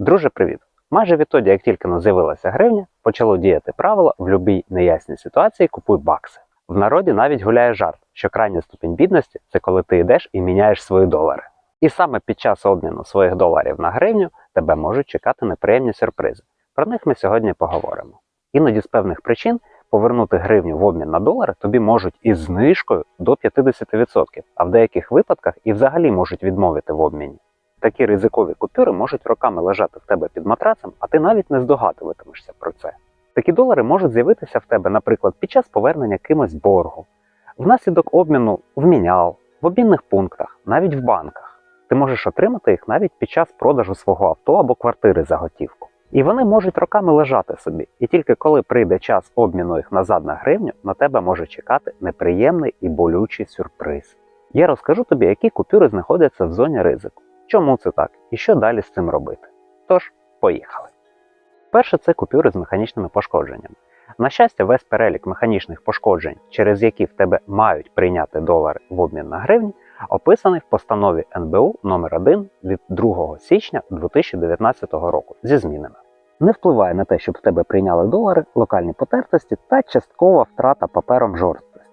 Друже, привіт! Майже відтоді, як тільки но з'явилася гривня, почало діяти правило в будь-якій неясній ситуації купуй бакси. В народі навіть гуляє жарт, що крайня ступінь бідності це коли ти йдеш і міняєш свої долари. І саме під час обміну своїх доларів на гривню тебе можуть чекати неприємні сюрпризи. Про них ми сьогодні поговоримо. Іноді з певних причин повернути гривню в обмін на долари тобі можуть із знижкою до 50%, а в деяких випадках і взагалі можуть відмовити в обміні. Такі ризикові купюри можуть роками лежати в тебе під матрацем, а ти навіть не здогадуватимешся про це. Такі долари можуть з'явитися в тебе, наприклад, під час повернення кимось боргу, внаслідок обміну в мінял, в обмінних пунктах, навіть в банках. Ти можеш отримати їх навіть під час продажу свого авто або квартири за готівку. І вони можуть роками лежати собі, і тільки коли прийде час обміну їх назад на гривню, на тебе може чекати неприємний і болючий сюрприз. Я розкажу тобі, які купюри знаходяться в зоні ризику, чому це так і що далі з цим робити. Тож, поїхали. Перше це купюри з механічними пошкодженнями. На щастя, весь перелік механічних пошкоджень, через які в тебе мають прийняти долари в обмін на гривні, описаний в постанові НБУ номер 1 від 2 січня 2019 року зі змінами. Не впливає на те, щоб в тебе прийняли долари, локальні потертості та часткова втрата папером жорсткості.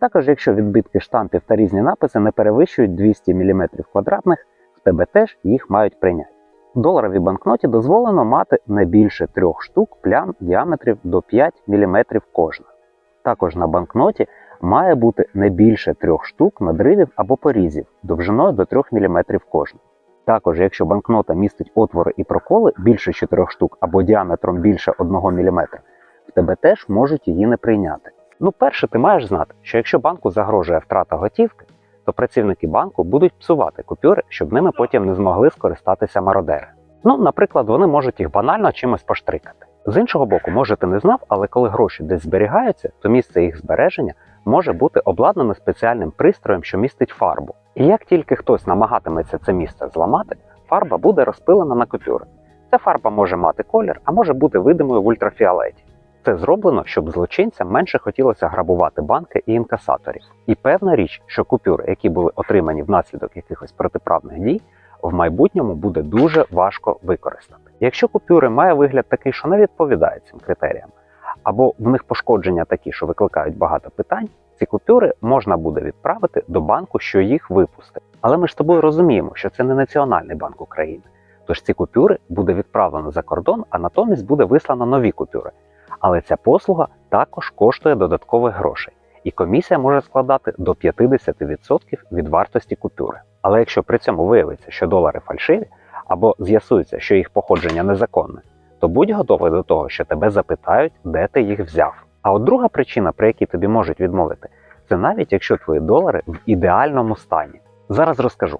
Також, якщо відбитки штампів та різні написи не перевищують 200 мм квадратних, тебе теж їх мають прийняти. В доларовій банкноті дозволено мати не більше трьох штук плям діаметрів до 5 мм кожна. Також на банкноті має бути не більше трьох штук надрivів або порізів довжиною до 3 мм кожна. Також, якщо банкнота містить отвори і проколи більше 4 штук або діаметром більше 1 мм, в тебе теж можуть її не прийняти. Ну, перше, ти маєш знати, що якщо банку загрожує втрата готівки, то працівники банку будуть псувати купюри, щоб ними потім не змогли скористатися мародери. Ну, наприклад, вони можуть їх банально чимось поштрикати. З іншого боку, може ти не знав, але коли гроші десь зберігаються, то місце їх збереження може бути обладнане спеціальним пристроєм, що містить фарбу. І як тільки хтось намагатиметься це місце зламати, фарба буде розпилена на купюри. Ця фарба може мати колір, а може бути видимою в ультрафіолеті. Це зроблено, щоб злочинцям менше хотілося грабувати банки і інкасаторів. І певна річ, що купюри, які були отримані внаслідок якихось протиправних дій, в майбутньому буде дуже важко використати. Якщо купюри має вигляд такий, що не відповідає цим критеріям, або в них пошкодження такі, що викликають багато питань, ці купюри можна буде відправити до банку, що їх випустив. Але ми ж з тобою розуміємо, що це не Національний банк України. Тож ці купюри буде відправлено за кордон, а натомість буде вислано нові купюри. Але ця послуга також коштує додаткових грошей, і комісія може складати до 50% від вартості купюри. Але якщо при цьому виявиться, що долари фальшиві, або з'ясується, що їх походження незаконне, то будь готовий до того, що тебе запитають, де ти їх взяв. А от друга причина, при якій тобі можуть відмовити, це навіть якщо твої долари в ідеальному стані. Зараз розкажу.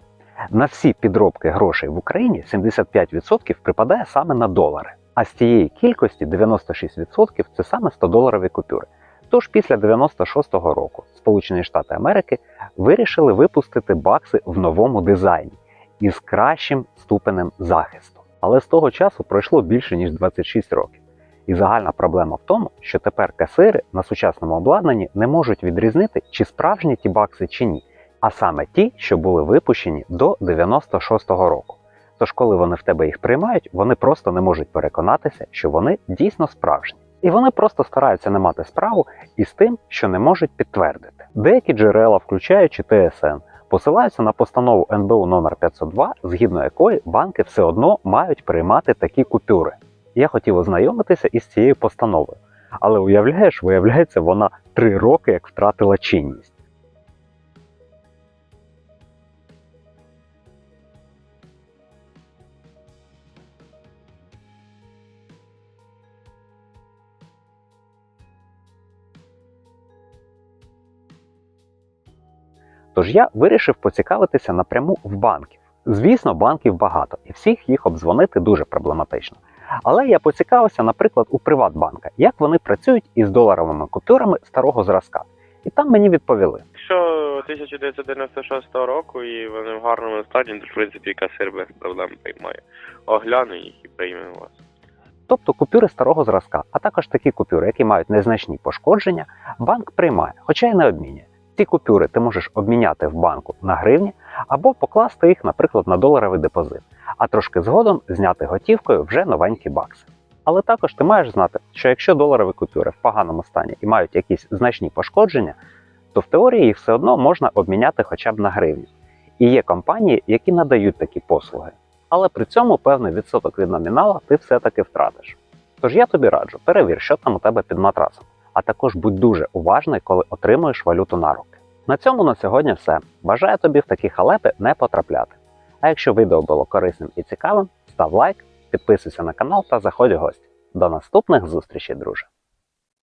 На всі підробки грошей в Україні 75% припадає саме на долари. А з цієї кількості 96% це саме 100-доларові купюри. Тож після 96-го року Сполучені Штати Америки вирішили випустити бакси в новому дизайні із кращим ступенем захисту. Але з того часу пройшло більше ніж 26 років. І загальна проблема в тому, що тепер касири на сучасному обладнанні не можуть відрізнити, чи справжні ті бакси чи ні, а саме ті, що були випущені до 96-го року. Тож, коли вони в тебе їх приймають, вони просто не можуть переконатися, що вони дійсно справжні. І вони просто стараються не мати справу із тим, що не можуть підтвердити. Деякі джерела, включаючи ТСН, посилаються на постанову НБУ номер 502, згідно якої банки все одно мають приймати такі купюри. Я хотів ознайомитися із цією постановою, але уявляєш, виявляється, вона три роки як втратила чинність. Тож я вирішив поцікавитися напряму в банків. Звісно, банків багато, і всіх їх обдзвонити дуже проблематично. Але я поцікавився, наприклад, у Приватбанка, як вони працюють із доларовими купюрами старого зразка. І там мені відповіли: Якщо 1996 року і вони в гарному стані, то в принципі касир без проблем приймає. Огляне їх і прийме вас. тобто купюри старого зразка, а також такі купюри, які мають незначні пошкодження, банк приймає, хоча й не обмінює. Ці купюри ти можеш обміняти в банку на гривні або покласти їх, наприклад, на доларовий депозит, а трошки згодом зняти готівкою вже новенькі бакси. Але також ти маєш знати, що якщо доларові купюри в поганому стані і мають якісь значні пошкодження, то в теорії їх все одно можна обміняти хоча б на гривні. І є компанії, які надають такі послуги. Але при цьому певний відсоток від номінала ти все-таки втратиш. Тож я тобі раджу, перевір, що там у тебе під матрасом, а також будь дуже уважний, коли отримуєш валюту на руки. На цьому на сьогодні все. Бажаю тобі в такі халепи не потрапляти. А якщо відео було корисним і цікавим, став лайк, підписуйся на канал та заходь в гості. До наступних зустрічей, друже!